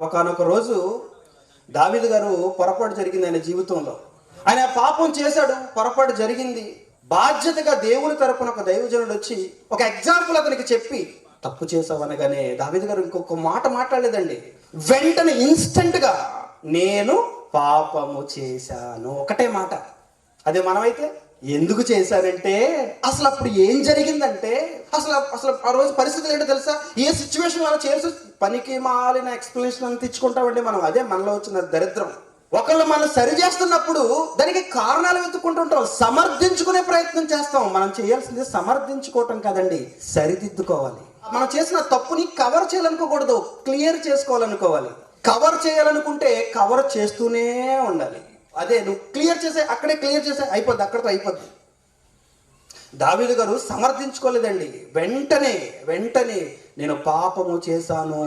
ఒకనొక రోజు దావీదు గారు పొరపాటు జరిగింది ఆయన జీవితంలో. ఆయన పాపం చేశాడు పొరపాటు జరిగింది. బాధ్యతగా దేవుని తరపున ఒక దైవజనుడు వచ్చి ఒక ఎగ్జాంపుల్ అతనికి చెప్పి తప్పు చేసావనగానే అనగానే గారు ఇంకొక మాట మాట్లాడలేదండి. వెంటనే ఇన్స్టెంట్గా నేను పాపము చేశాను. ఒకటే మాట. అదే మనమైతే ఎందుకు చేశారంటే అసలు అప్పుడు ఏం జరిగిందంటే అసలు అసలు ఆ రోజు పరిస్థితులు ఏంటో తెలుసా? ఏ సిచ్యువేషన్ వాళ్ళు చేసి పనికి మాలిన ఎక్స్ప్లెనేషన్ అని తెచ్చుకుంటామండి మనం. అదే మనలో వచ్చిన దరిద్రం. ఒకళ్ళు మనం సరి చేస్తున్నప్పుడు దానికి కారణాలు వెతుక్కుంటుంటాం. సమర్థించుకునే ప్రయత్నం చేస్తాం. మనం చేయాల్సింది సమర్థించుకోవటం కాదండి సరిదిద్దుకోవాలి. మనం చేసిన తప్పుని కవర్ చేయాలనుకోకూడదు. క్లియర్ చేసుకోవాలనుకోవాలి. కవర్ చేయాలనుకుంటే కవర్ చేస్తూనే ఉండాలి. అదే నువ్వు క్లియర్ చేసే అక్కడే క్లియర్ చేసే అయిపోద్ది అక్కడితో అయిపోద్ది. దావీదు గారు సమర్థించుకోలేదండి. వెంటనే వెంటనే నేను పాపము చేశాను.